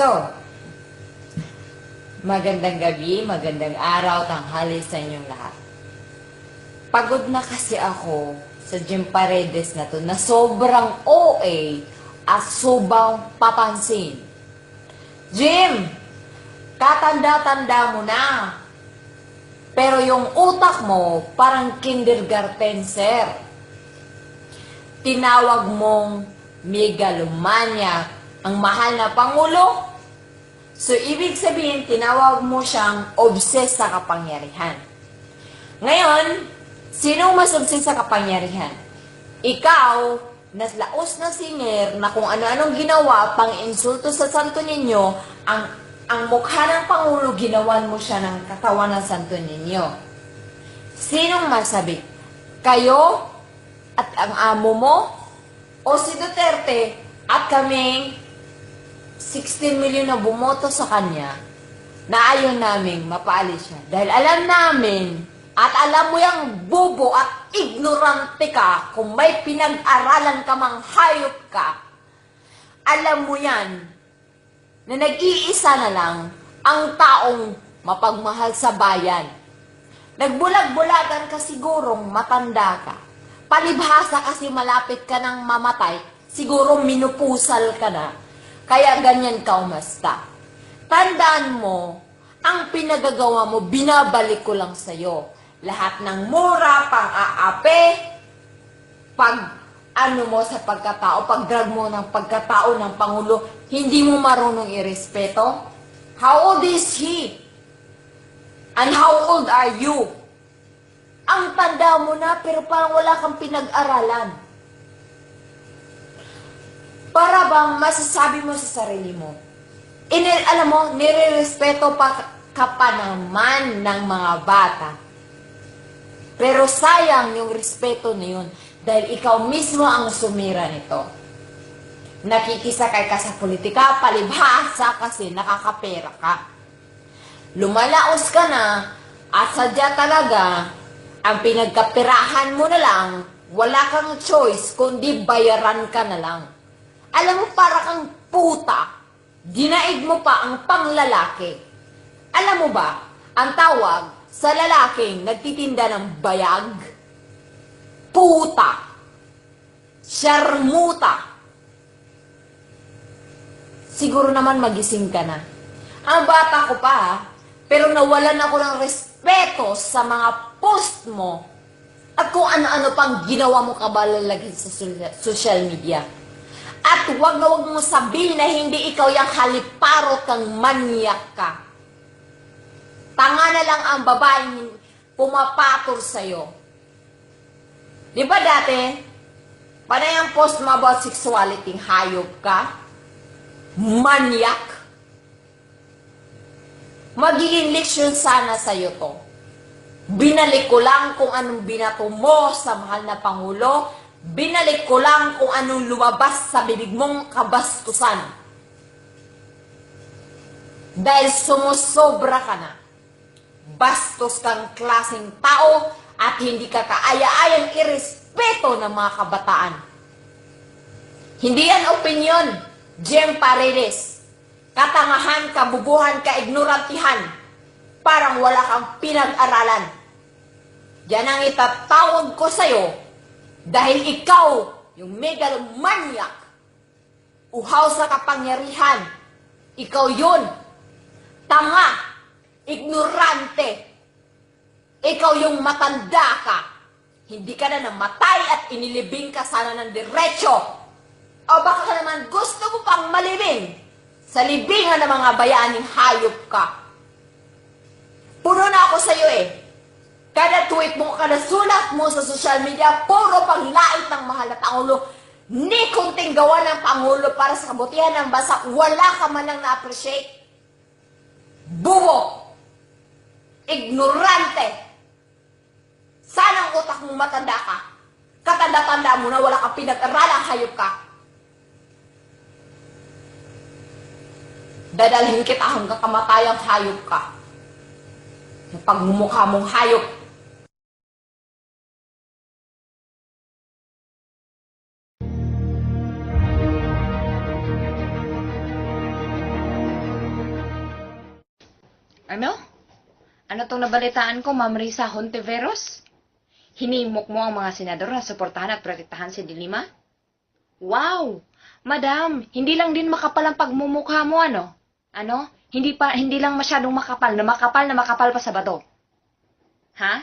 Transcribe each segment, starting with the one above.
So, magandang gabi, magandang araw, tanghali sa inyong lahat. Pagod na kasi ako sa Jim Paredes na to na sobrang OA at sobrang papansin. Jim, katanda-tanda mo na. Pero yung utak mo, parang kindergarten, sir. Tinawag mong megalomania ang mahal na Pangulo. So, ibig sabihin, tinawag mo siyang obsessed sa kapangyarihan. Ngayon, sino mas obsessed sa kapangyarihan? Ikaw, laos na singer na kung ano-anong ginawa pang insulto sa santo ninyo, ang ang mukha ng Pangulo, ginawan mo siya ng katawan ng santo ninyo. Sinong masabi? Kayo at ang amo mo? O si Duterte at kaming 16 milyon na bumoto sa kanya na ayaw naming mapaalis siya. Dahil alam namin at alam mo yung bubo at ignorante ka kung may pinag-aralan ka mang hayop ka. Alam mo yan na nag-iisa na lang ang taong mapagmahal sa bayan. Nagbulag-bulagan ka sigurong matanda ka. Palibhasa kasi malapit ka ng mamatay, siguro minupusal ka na. Kaya ganyan ka umasta. Tandaan mo, ang pinagagawa mo, binabalik ko lang sa'yo. Lahat ng mura, pang-aape, pag ano mo sa pagkatao, pag drag mo ng pagkatao ng Pangulo, hindi mo marunong irespeto? How old is he? And how old are you? Ang tanda mo na, pero parang wala kang pinag-aralan. Para bang masasabi mo sa sarili mo, ini, alam mo, nire-respeto pa ka pa naman ng mga bata. Pero sayang yung respeto na yun dahil ikaw mismo ang sumira nito. Nakikisakay ka sa politika, palibhasa kasi nakakapera ka. Lumalaos ka na at sadya talaga ang pinagkapirahan mo na lang, wala kang choice kundi bayaran ka na lang. Alam mo, para kang puta, dinaig mo pa ang panglalaki. Alam mo ba, ang tawag sa lalaking nagtitinda ng bayag? Puta. Sharmuta. Siguro naman magising ka na. Ang bata ko pa, ha? pero nawalan ako ng respeto sa mga post mo at kung ano-ano pang ginawa mo kabalalagin sa social media. At wag na wag mo sabihin na hindi ikaw yung haliparot kang manyak ka. Tanga na lang ang babaeng pumapator sa'yo. Di ba dati, panay ang post mo about sexuality, hayop ka? Manyak? Magiging leksyon sana sa'yo to. Binalik ko lang kung anong binato mo sa mahal na Pangulo. Binalik ko lang kung anong lumabas sa bibig mong kabastusan. Dahil sumusobra ka na. Bastos kang klaseng tao at hindi ka kaaya-ayang irespeto ng mga kabataan. Hindi yan opinion, Jem Paredes. Katangahan, kabubuhan, kaignorantihan. Parang wala kang pinag-aralan. Yan ang itatawag ko sa'yo dahil ikaw, yung megalomaniac, uhaw sa kapangyarihan, ikaw yun, tanga, ignorante, ikaw yung matanda ka, hindi ka na namatay at inilibing ka sana ng diretsyo. O baka ka naman gusto mo pang malibing sa libingan ng mga bayaning hayop ka. Puno na ako sa'yo eh. Kada tweet mo, kada sulat mo sa social media, puro panglait ng mahal na Pangulo. Ni kunting gawa ng Pangulo para sa kabutihan ng bansa, wala ka man lang na-appreciate. Bubo! Ignorante! Sana ang utak mong matanda ka. Katanda-tanda mo na wala kang pinag-aralang hayop ka. Dadalhin kita hanggang kamatayang hayop ka. Pagmumukha mong hayop. Ano? Ano tong nabalitaan ko, Ma'am Risa Hontiveros? Hinimok mo ang mga senador na suportahan at protektahan si Dilima? Wow! Madam, hindi lang din makapal ang pagmumukha mo, ano? Ano? Hindi pa hindi lang masyadong makapal, na makapal na makapal pa sa bato. Ha?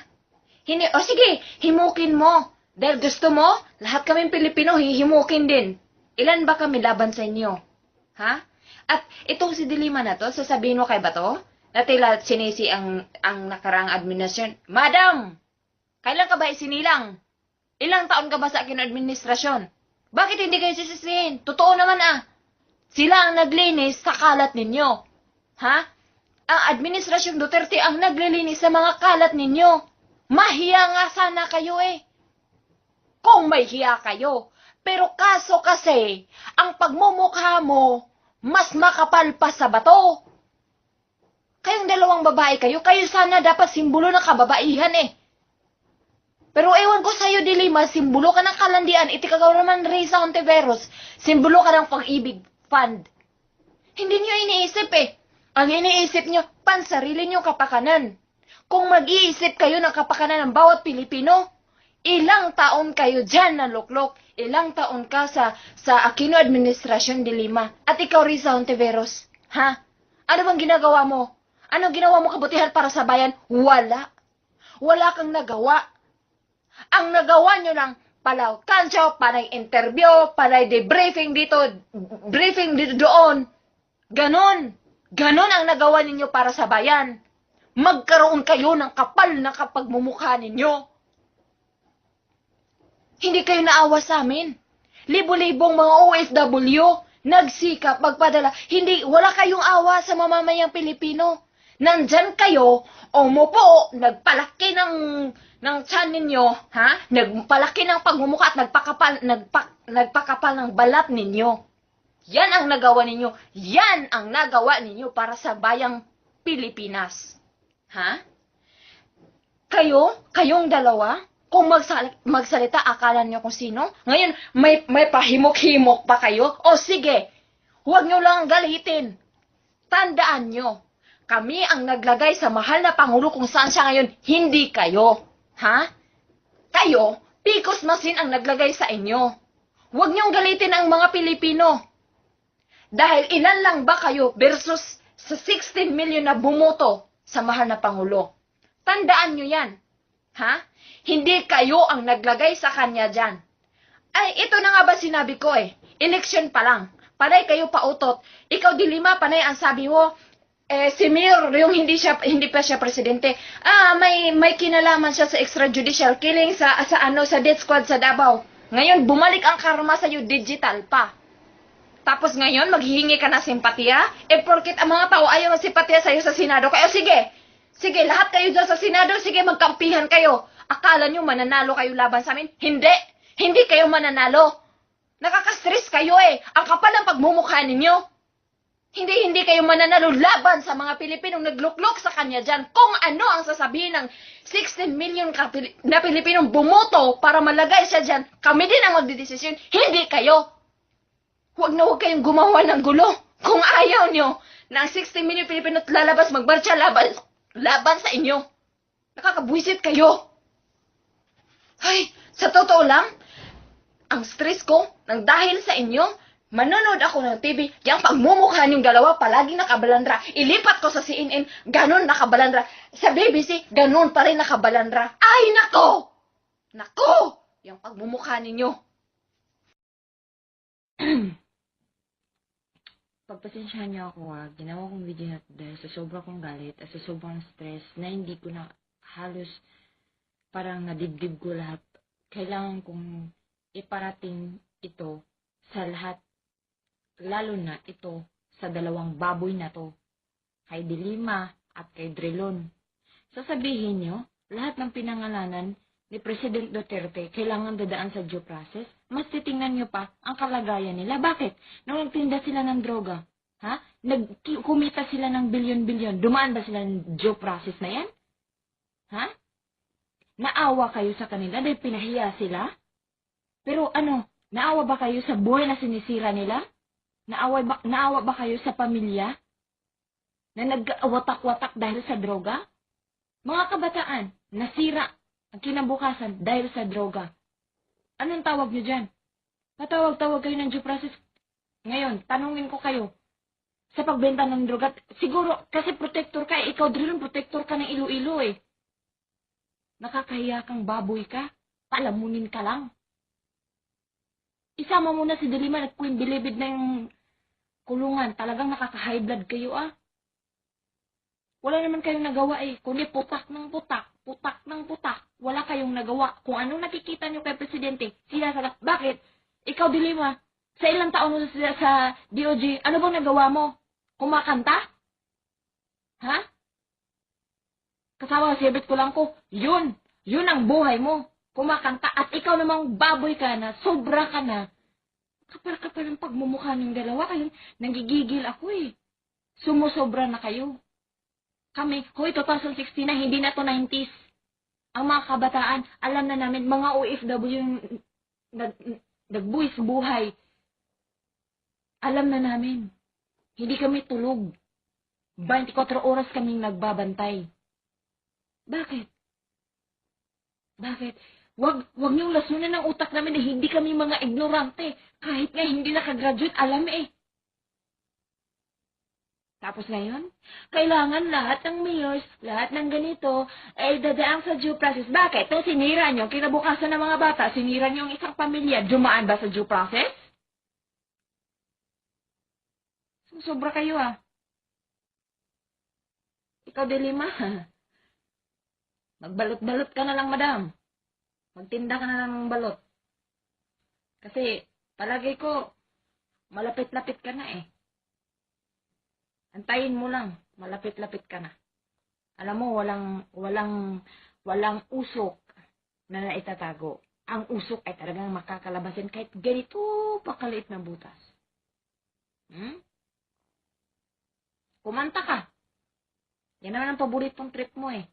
Hindi, o sige, himukin mo. Dahil gusto mo, lahat kaming Pilipino hihimukin din. Ilan ba kami laban sa inyo? Ha? At itong si Dilima na to, sasabihin mo kay Bato, na tila sinisi ang, ang nakarang administrasyon. Madam! Kailan ka ba isinilang? Ilang taon ka ba sa akin administrasyon? Bakit hindi kayo sisisihin? Totoo naman ah. Sila ang naglinis sa kalat ninyo. Ha? Ang administrasyon Duterte ang naglilinis sa mga kalat ninyo. Mahiya nga sana kayo eh. Kung may hiya kayo. Pero kaso kasi, ang pagmumukha mo, mas makapal pa sa bato. Kayong dalawang babae kayo, kayo sana dapat simbolo ng kababaihan eh. Pero ewan ko sa'yo, Dilima, simbolo ka ng kalandian, itikagaw naman Risa Ontiveros, simbolo ka ng pag-ibig fund. Hindi niyo iniisip eh. Ang iniisip niyo, pansarili niyo kapakanan. Kung mag-iisip kayo ng kapakanan ng bawat Pilipino, ilang taon kayo dyan na luklok, ilang taon ka sa, sa Aquino Administrasyon de Lima, at ikaw Risa Ontiveros, ha? Ano bang ginagawa mo? Ano ginawa mo kabutihan para sa bayan? Wala. Wala kang nagawa. Ang nagawa nyo lang, palaw kancho, panay interview, panay debriefing dito, briefing dito doon. Ganon. Ganon ang nagawa ninyo para sa bayan. Magkaroon kayo ng kapal na kapagmumukha ninyo. Hindi kayo naawa sa amin. Libo-libong mga OFW, nagsikap, magpadala. Hindi, wala kayong awa sa mamamayang Pilipino. Nandyan kayo, umupo, nagpalaki ng, ng chan ninyo, ha? Nagpalaki ng pagmumukha at nagpakapal, nagpak, nagpakapal ng balat ninyo. Yan ang nagawa ninyo. Yan ang nagawa ninyo para sa bayang Pilipinas. Ha? Kayo, kayong dalawa, kung magsal- magsalita, akala niyo kung sino? Ngayon, may, may pahimok-himok pa kayo? O sige, huwag niyo lang galitin. Tandaan niyo, kami ang naglagay sa mahal na Pangulo kung saan siya ngayon, hindi kayo. Ha? Kayo, Picos Masin ang naglagay sa inyo. Huwag niyong galitin ang mga Pilipino. Dahil ilan lang ba kayo versus sa 16 million na bumoto sa mahal na Pangulo? Tandaan niyo yan. Ha? Hindi kayo ang naglagay sa kanya dyan. Ay, ito na nga ba sinabi ko eh. Election pa lang. Panay kayo pautot. Ikaw, Dilima, panay ang sabi mo, eh, si Mir, yung hindi siya hindi pa siya presidente, ah, may may kinalaman siya sa extrajudicial killing sa sa ano sa death squad sa Davao. Ngayon bumalik ang karma sa iyo digital pa. Tapos ngayon maghihingi ka na simpatiya? Eh porket ang mga tao ayaw ng simpatiya sa iyo sa Senado, kaya sige. Sige, lahat kayo dyan sa Senado, sige magkampihan kayo. Akala nyo mananalo kayo laban sa amin? Hindi. Hindi kayo mananalo. Nakaka-stress kayo eh. Ang kapal ng pagmumukha ninyo. Hindi, hindi kayo mananalo laban sa mga Pilipinong nagluklok sa kanya dyan. Kung ano ang sasabihin ng 16 million ka Pili- na Pilipinong bumoto para malagay siya dyan, kami din ang magdidesisyon, hindi kayo. Huwag na huwag kayong gumawa ng gulo. Kung ayaw nyo na ang 16 million Pilipino lalabas, magmarcha laban, laban sa inyo. Nakakabwisit kayo. Ay, sa totoo lang, ang stress ko, nang dahil sa inyo, manonood ako ng TV, yung pagmumukha niyong dalawa, palaging nakabalandra. Ilipat ko sa CNN, ganun nakabalandra. Sa BBC, ganun pa rin nakabalandra. Ay, nako! Nako! Yung pagmumukha ninyo. Pagpasensyahan niyo ako ah, ginawa kong video na dahil sa sobrang kong galit at sa sobrang stress na hindi ko na halos parang nadibdib ko lahat. Kailangan kong iparating ito sa lahat, lalo na ito sa dalawang baboy na to, kay Dilima at kay Drilon. Sasabihin niyo, lahat ng pinangalanan ni President Duterte kailangan dadaan sa due process, mas titingnan niyo pa ang kalagayan nila. Bakit? Nung nagtinda sila ng droga, ha? Nagkumita sila ng bilyon-bilyon, dumaan ba sila ng due process na yan? Ha? Naawa kayo sa kanila dahil pinahiya sila? Pero ano, naawa ba kayo sa buhay na sinisira nila? Naawa ba, naawa ba kayo sa pamilya? na nag-watak-watak dahil sa droga? Mga kabataan, nasira ang kinabukasan dahil sa droga. Anong tawag niyo dyan? Patawag-tawag kayo ng due process. Ngayon, tanungin ko kayo, sa pagbenta ng droga, siguro, kasi protector ka, eh, ikaw din protector ka ng ilo-ilo eh. Nakakahiya kang baboy ka, palamunin ka lang. Isama mo na si Delima at Queen Bilibid na yung kulungan. Talagang nakaka-high blood kayo ah. Wala naman kayong nagawa eh, kundi putak ng putak, putak ng putak. Wala kayong nagawa. Kung anong nakikita nyo kay Presidente, sinasagot, bakit? Ikaw, Dilima, sa ilang taon mo sa, sa DOJ, ano bang nagawa mo? Kumakanta? Ha? Kasama sa ko lang ko, yun, yun ang buhay mo. Kumakanta at ikaw namang baboy ka na, sobra ka na. Kapal-kapal ang pagmumukha ng dalawa kayo, nanggigigil ako eh. Sumusobra na kayo. Kami, hoy, 2016 na, hindi na to 90s. Ang mga kabataan, alam na namin, mga OFW yung nag, nagbuwis buhay. Alam na namin. Hindi kami tulog. 24 oras kaming nagbabantay. Bakit? Bakit? Wag, wag niyong lasunan ng utak namin na hindi kami mga ignorante. Kahit nga hindi nakagraduate, alam eh. Tapos ngayon, kailangan lahat ng mayors, lahat ng ganito, ay dadaang sa due process. Bakit? Nung sinira niyo, kinabukasan ng mga bata, sinira niyo ang isang pamilya, dumaan ba sa due process? Sobra kayo ah. Ikaw, Delima. Magbalot-balot ka na lang, madam. Magtinda ka na ng balot. Kasi, palagay ko, malapit-lapit ka na eh. Antayin mo lang, malapit-lapit ka na. Alam mo, walang, walang, walang usok na naitatago. Ang usok ay talagang makakalabasin kahit ganito pakaliit na butas. Hmm? Kumanta ka. Yan naman ang paboritong trip mo eh.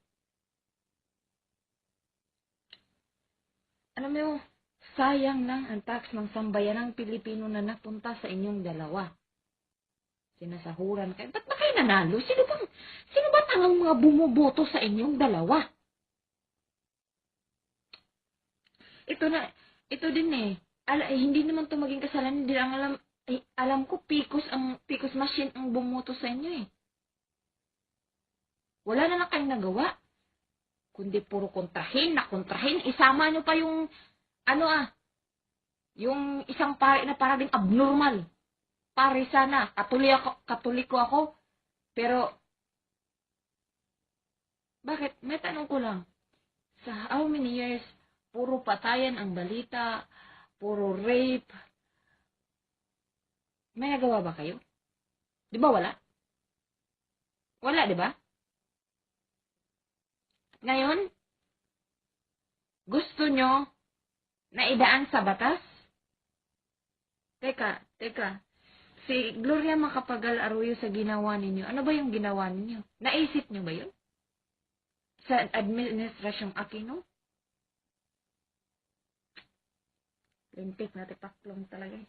Alam mo, sayang lang ang tax ng sambayanang Pilipino na napunta sa inyong dalawa. Sinasahuran kayo. Ba't ba kayo nanalo? Sino bang, sino ba tangang mga bumoboto sa inyong dalawa? Ito na, ito din eh. Ala, eh, hindi naman to maging kasalanan. Hindi lang alam, eh, alam ko, Picos, ang, Picos machine ang bumoto sa inyo eh. Wala na lang kayong nagawa. Kundi puro kontrahin, na kontrahin. Isama nyo pa yung, ano ah, yung isang pare na parang abnormal. Pare sana, katulik ako, katuliko ako. Pero, bakit? May tanong ko lang. Sa how many years, puro patayan ang balita, puro rape. May nagawa ba kayo? Di ba wala? Wala, di ba? Ngayon, gusto nyo na idaan sa batas? Teka, teka. Si Gloria Macapagal Arroyo sa ginawa ninyo, ano ba yung ginawa ninyo? Naisip nyo ba yun? Sa administrasyong Aquino? Limpik na tipaklong talaga eh.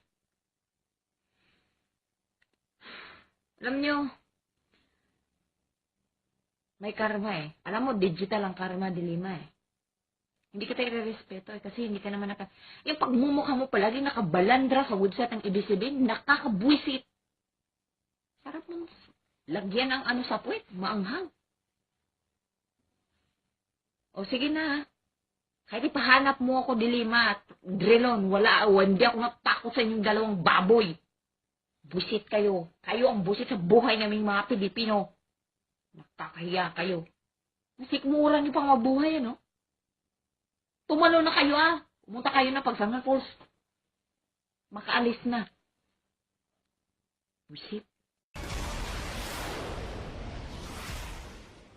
Alam nyo, may karma eh. Alam mo, digital ang karma, dilima eh. Hindi kita i-respeto eh, kasi hindi ka naman naka... Yung pagmumukha mo palagi nakabalandra sa woodset ang ibig sabihin, nakakabwisit. Sarap mong lagyan ng ano sa puwet, maanghang. O sige na, kahit ipahanap mo ako dilima at drilon, wala, hindi ako natakot sa inyong dalawang baboy. Busit kayo. Kayo ang busit sa buhay naming mga Pilipino. Nakakahiya kayo. Nasikmura niyo pang mabuhay, ano? Tumalo na kayo, ah. Pumunta kayo na pag Sangal Falls. Makaalis na.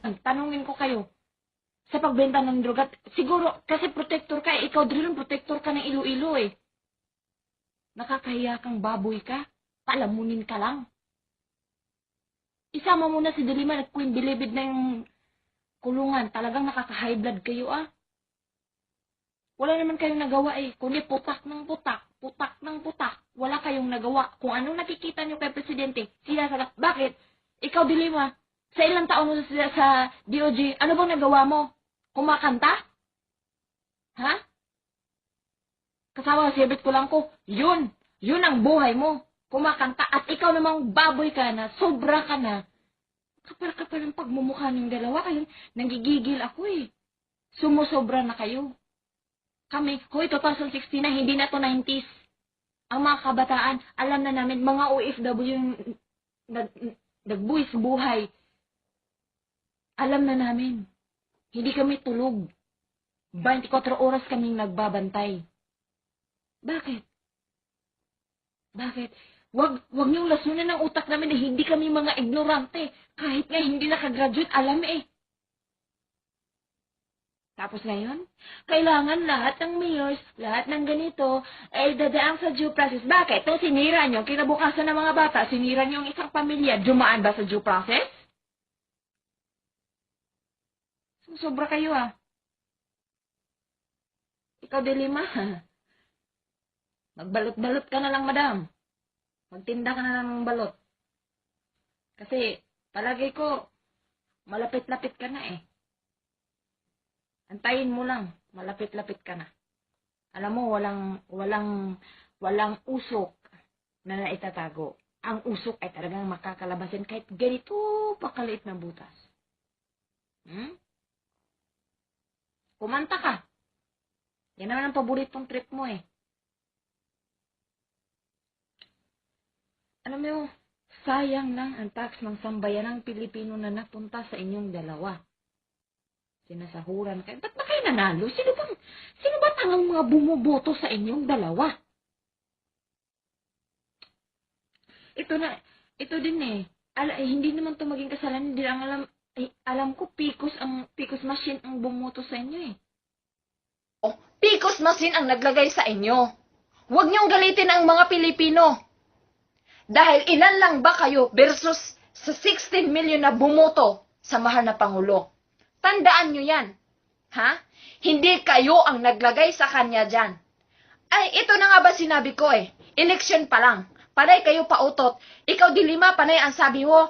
Ang tanungin ko kayo, sa pagbenta ng droga, siguro, kasi protector ka, eh, ikaw din protector ka ng ilo-ilo eh. Nakakahiya kang baboy ka, palamunin ka lang. Isama mo na si Delima at Queen Bilibid na yung kulungan. Talagang nakaka-high blood kayo ah. Wala naman kayong nagawa eh. Kundi putak ng putak, putak ng putak. Wala kayong nagawa. Kung anong nakikita nyo kay Presidente, sinasagot, bakit? Ikaw, Dilima, Sa ilang taon mo sa, sa DOJ, ano bang nagawa mo? Kumakanta? Ha? Kasama sa ko lang ko, yun, yun ang buhay mo. Kumakanta at ikaw namang baboy ka na, sobra ka na. Kapal-kapal ang pagmumukha ng dalawa kayo, nagigigil ako eh. Sumusobra na kayo. Kami, hoy, 2016 na, hindi na to 90s. Ang mga kabataan, alam na namin, mga OFW yung nag, nagbuwis buhay. Alam na namin. Hindi kami tulog. 24 oras kaming nagbabantay. Bakit? Bakit? Wag, wag niyong lasunan ng utak namin na hindi kami mga ignorante. Kahit nga hindi nakagraduate, alam eh. Tapos ngayon, kailangan lahat ng mayors, lahat ng ganito, ay dadaang sa due process. Bakit? Ito, sinira niyo, kinabukasan ng mga bata, sinira niyo ang isang pamilya, dumaan ba sa due process? Sobra kayo ah. Ikaw, Delima. Magbalot-balot ka na lang, madam. Magtinda ka na ng balot. Kasi, palagay ko, malapit-lapit ka na eh. Antayin mo lang, malapit-lapit ka na. Alam mo, walang, walang, walang usok na naitatago. Ang usok ay talagang makakalabasin kahit ganito pa kaliit na butas. Hmm? Kumanta ka. Yan naman ang paboritong trip mo eh. Alam mo, sayang lang ang tax ng sambayanang Pilipino na napunta sa inyong dalawa. Sinasahuran kayo. Ba't ba kayo nanalo? Sino bang, sino ba tangang mga bumoboto sa inyong dalawa? Ito na, ito din eh. Ala, eh, hindi naman to maging kasalanan. Hindi lang alam, eh, alam ko, Picos ang, Picos machine ang bumoto sa inyo eh. Oh, Picos Masin ang naglagay sa inyo. Huwag niyong galitin ang mga Pilipino. Dahil ilan lang ba kayo versus sa 16 million na bumoto sa mahal na Pangulo? Tandaan niyo yan. Ha? Hindi kayo ang naglagay sa kanya dyan. Ay, ito na nga ba sinabi ko eh. Election pa lang. Panay kayo pautot. Ikaw, Dilima, panay ang sabi mo,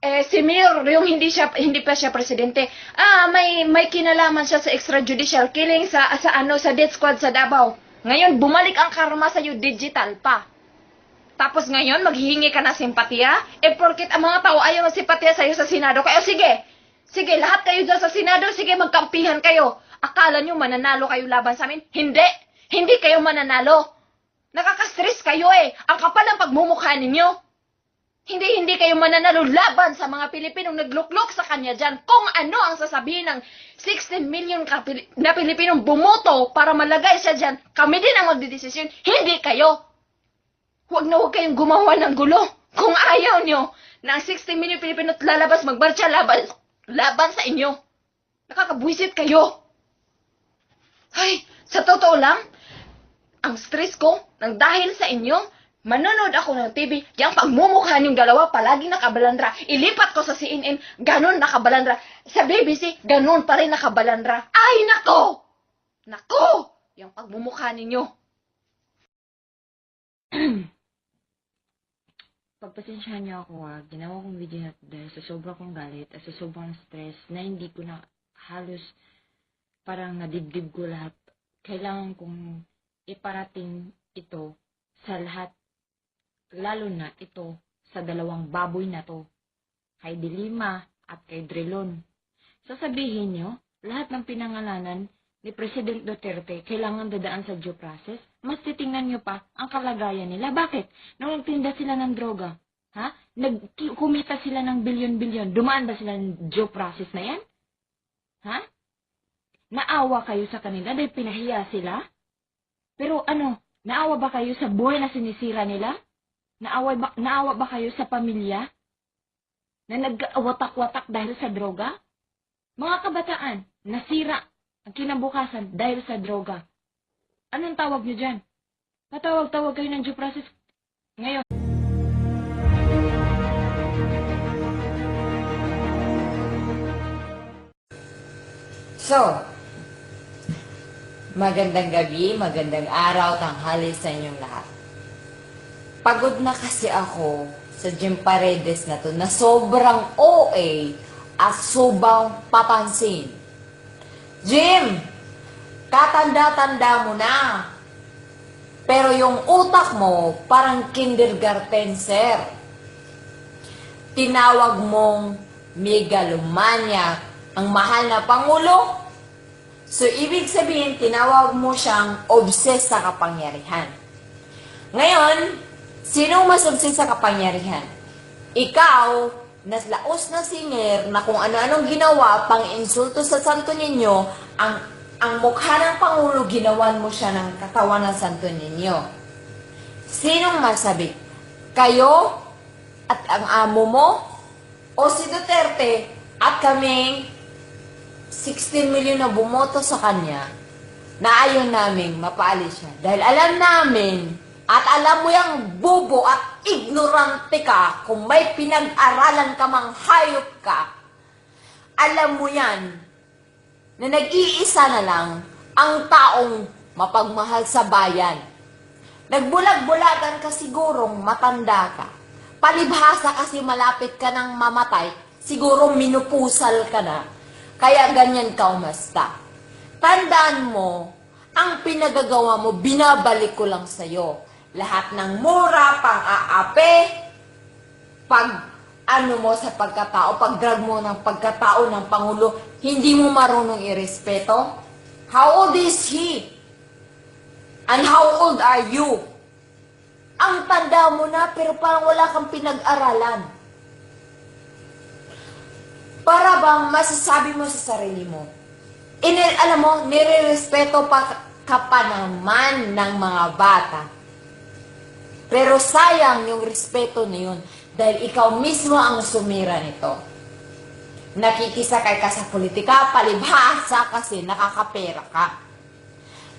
eh, si Mir, yung hindi siya hindi pa siya presidente. Ah, may may kinalaman siya sa extrajudicial killing sa sa ano sa death squad sa Davao. Ngayon bumalik ang karma sa digital pa. Tapos ngayon maghihingi ka ng simpatiya? Eh porket ang mga tao ayaw ng simpatiya sa iyo sa Senado. Kaya sige. Sige, lahat kayo dyan sa Senado, sige magkampihan kayo. Akala nyo mananalo kayo laban sa amin? Hindi. Hindi kayo mananalo. Nakaka-stress kayo eh. Ang kapal ng pagmumukha ninyo. Hindi, hindi kayo mananalo laban sa mga Pilipinong nagluklok sa kanya dyan. Kung ano ang sasabihin ng 16 million na Pilipinong bumoto para malagay siya dyan, kami din ang magdidesisyon, hindi kayo. Huwag na huwag kayong gumawa ng gulo. Kung ayaw nyo na ang 16 million Pilipino lalabas magmarcha laban, laban sa inyo. Nakakabwisit kayo. Ay, sa totoo lang, ang stress ko nang dahil sa inyo, manonood ako ng TV, yung pagmumukha niyong dalawa palagi nakabalandra. Ilipat ko sa CNN, ganun nakabalandra. Sa BBC, ganun pa rin nakabalandra. Ay, nako! Nako! Yung pagmumukha ninyo. Pagpasensyahan niyo ako ah, ginawa kong video na dahil sa sobra kong galit at sa sobrang stress na hindi ko na halos parang nadibdib ko lahat. Kailangan kong iparating ito sa lahat, lalo na ito sa dalawang baboy na to, kay Dilima at kay Drilon. Sasabihin niyo, lahat ng pinangalanan ni President Duterte kailangan dadaan sa due process, mas titingnan niyo pa ang kalagayan nila. Bakit? Nung sila ng droga, ha? Nagkumita sila ng bilyon-bilyon. Dumaan ba sila ng due process na yan? Ha? Naawa kayo sa kanila dahil pinahiya sila? Pero ano, naawa ba kayo sa buhay na sinisira nila? Naawa ba, naawa ba kayo sa pamilya? Na nag-watak-watak dahil sa droga? Mga kabataan, nasira kinabukasan dahil sa droga. Anong tawag niyo dyan? Patawag-tawag kayo ng due process ngayon. So, magandang gabi, magandang araw, tanghali sa inyong lahat. Pagod na kasi ako sa Jim Paredes na to na sobrang OA at sobrang papansin. Jim, katanda-tanda mo na. Pero yung utak mo, parang kindergartenser. Tinawag mong megalomania ang mahal na Pangulo. So, ibig sabihin, tinawag mo siyang obsessed sa kapangyarihan. Ngayon, sino mas obsessed sa kapangyarihan? Ikaw, naslaos na singer na kung ano-anong ginawa pang insulto sa Santo Niño, ang ang mukha ng Pangulo, ginawan mo siya ng katawan ng Santo Niño. Sinong masabi? Kayo at ang amo mo? O si Duterte at kaming 16 milyon na bumoto sa kanya na ayaw namin mapaalis siya. Dahil alam namin at alam mo yung bubo at ignorante ka kung may pinag-aralan ka mang hayop ka. Alam mo yan na nag-iisa na lang ang taong mapagmahal sa bayan. Nagbulag-bulagan ka sigurong matanda ka. Palibhasa kasi malapit ka ng mamatay, siguro minupusal ka na. Kaya ganyan ka umasta. Tandaan mo, ang pinagagawa mo, binabalik ko lang sa'yo. Lahat ng mura, pang-aape, pag ano mo sa pagkatao, pag drag mo ng pagkatao ng Pangulo, hindi mo marunong irespeto? How old is he? And how old are you? Ang tanda mo na, pero parang wala kang pinag-aralan. Para bang masasabi mo sa sarili mo, Inil, alam mo, nire-respeto pa ka pa naman ng mga bata. Pero sayang yung respeto na yun dahil ikaw mismo ang sumira nito. Nakikisakay ka sa politika, palibhasa kasi nakakapera ka.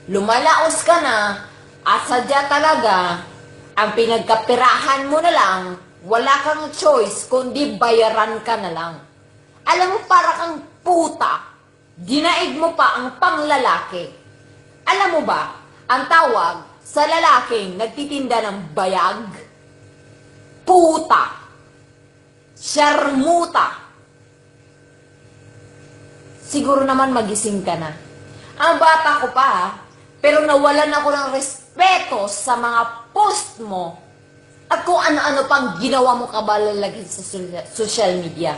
Lumalaos ka na at sadya talaga ang pinagkapirahan mo na lang, wala kang choice kundi bayaran ka na lang. Alam mo, para kang puta. Dinaig mo pa ang panglalaki. Alam mo ba, ang tawag sa lalaking nagtitinda ng bayag? Puta. Sharmuta. Siguro naman magising ka na. Ang bata ko pa, ha? pero nawalan ako ng respeto sa mga post mo at kung ano-ano pang ginawa mo kabalalagin sa social media.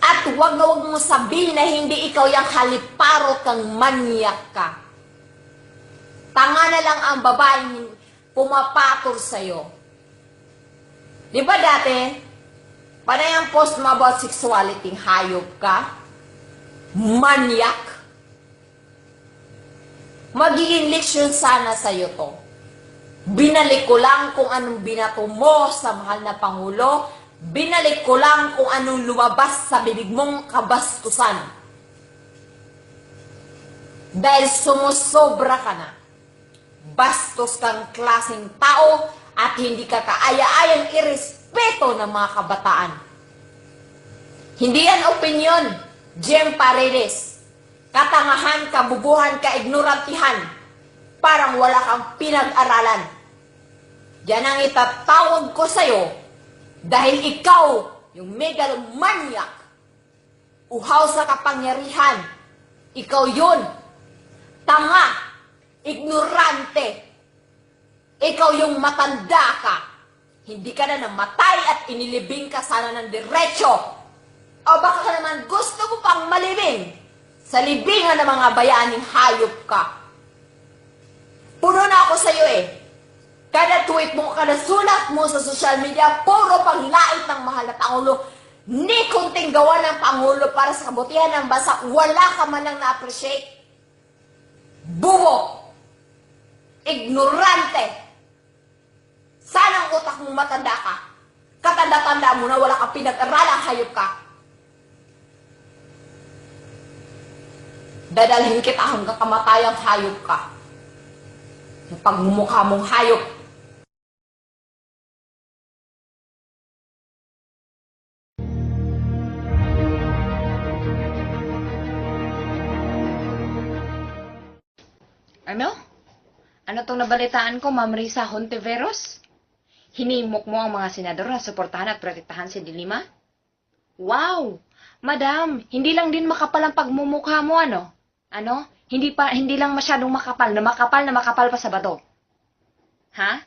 At huwag na huwag mo sabihin na hindi ikaw yung haliparo kang manyak ka. Tanga na lang ang babaeng pumapatol sa'yo. Di ba dati, panay ang post mo about sexuality, hayop ka? Manyak? Magiging leksyon sana sa'yo to. Binalik ko lang kung anong binato mo sa mahal na Pangulo. Binalik ko lang kung anong lumabas sa bibig mong kabastusan. Dahil sumusobra ka na. Bastos kang klaseng tao at hindi ka kaaya-ayang irespeto ng mga kabataan. Hindi yan opinion, Jem Paredes. Katangahan, kabubuhan, kaignorantihan. Parang wala kang pinag-aralan. Yan ang itatawag ko sa'yo dahil ikaw, yung megalomaniac, uhaw sa kapangyarihan, ikaw yun, tanga, ignorante, ikaw yung matanda ka, hindi ka na namatay at inilibing ka sana ng diretsyo. O baka ka naman gusto mo pang malibing sa libingan ng mga bayaning hayop ka. Puno na ako sa'yo eh. Kada tweet mo, kada sulat mo sa social media, puro panglait ng mahal na Pangulo. Ni kunting gawa ng Pangulo para sa kabutihan ng bansa, wala ka man lang na-appreciate. Bubo! Ignorante! Sana ang utak mong matanda ka. Katanda-tanda mo na wala kang pinag-aralang hayop ka. Dadalhin kita hanggang kamatayang hayop ka. Yung pagmumukha mong hayop. Ano? Ano tong nabalitaan ko, Ma'am Risa Hontiveros? hinimok mo ang mga senador na suportahan at protektahan si Dilima? Wow! Madam, hindi lang din makapal ang pagmumukha mo, ano? Ano? Hindi pa hindi lang masyadong makapal, na makapal na makapal pa sa bato. Ha?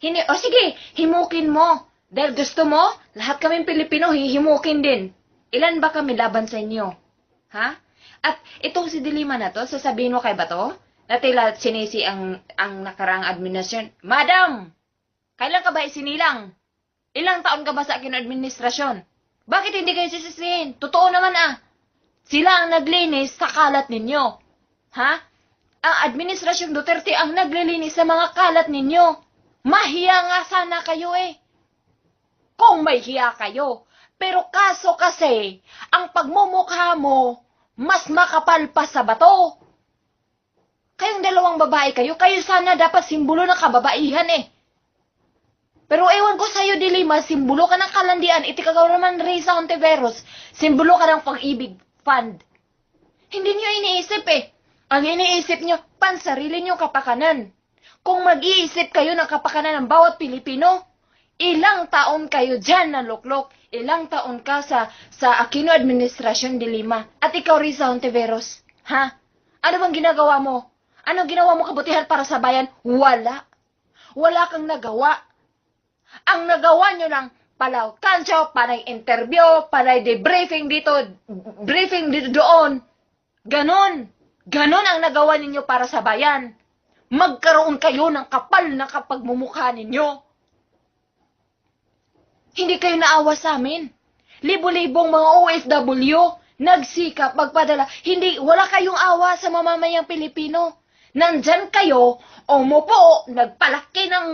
Hindi, o sige, himukin mo. Dahil gusto mo, lahat kaming Pilipino hihimukin din. Ilan ba kami laban sa inyo? Ha? At itong si Dilima na to, sasabihin mo kay Bato, na tila sinisi ang, ang nakarang administrasyon. Madam! Kailan ka ba isinilang? Ilang taon ka ba sa akin administrasyon? Bakit hindi kayo sisisihin? Totoo naman ah. Sila ang naglinis sa kalat ninyo. Ha? Ang administrasyong Duterte ang naglilinis sa mga kalat ninyo. Mahiya nga sana kayo eh. Kung may hiya kayo. Pero kaso kasi, ang pagmumukha mo, mas makapal pa sa bato. Kayong dalawang babae kayo, kayo sana dapat simbolo ng kababaihan eh. Pero ewan ko sa'yo, Dilima, simbolo ka ng kalandian, itikagaw naman Risa Ontiveros, simbolo ka ng pag-ibig fund. Hindi nyo iniisip eh. Ang iniisip nyo, pansarili nyo kapakanan. Kung mag-iisip kayo ng kapakanan ng bawat Pilipino, ilang taon kayo dyan na luklok, ilang taon ka sa, sa Aquino Administrasyon Dilima, at ikaw Risa Ontiveros. Ha? Ano bang ginagawa mo? Ano ginawa mo kabutihan para sa bayan? Wala. Wala kang nagawa. Ang nagawa nyo lang, palaw kancho, panay interview, panay debriefing dito, briefing dito doon. Ganon. Ganon ang nagawa ninyo para sa bayan. Magkaroon kayo ng kapal na kapagmumukha ninyo. Hindi kayo naawa sa amin. Libo-libong mga OFW, nagsikap, magpadala. Hindi, wala kayong awa sa mamamayang Pilipino. Nandyan kayo, umupo, nagpalaki ng,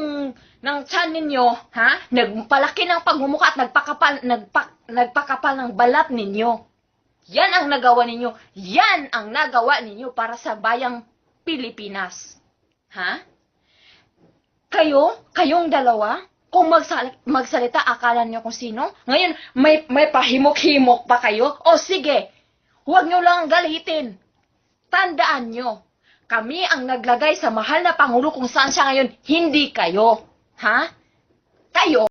ng chan ninyo, ha? Nagpalaki ng pagmumukha at nagpakapal, nagpa, nagpakapal ng balat ninyo. Yan ang nagawa ninyo. Yan ang nagawa ninyo para sa bayang Pilipinas. Ha? Kayo, kayong dalawa, kung magsal- magsalita, akala niyo kung sino? Ngayon, may, may pahimok-himok pa kayo? O sige, huwag niyo lang galitin. Tandaan niyo, kami ang naglagay sa mahal na Pangulo kung saan siya ngayon, hindi kayo. Ha? Kayo,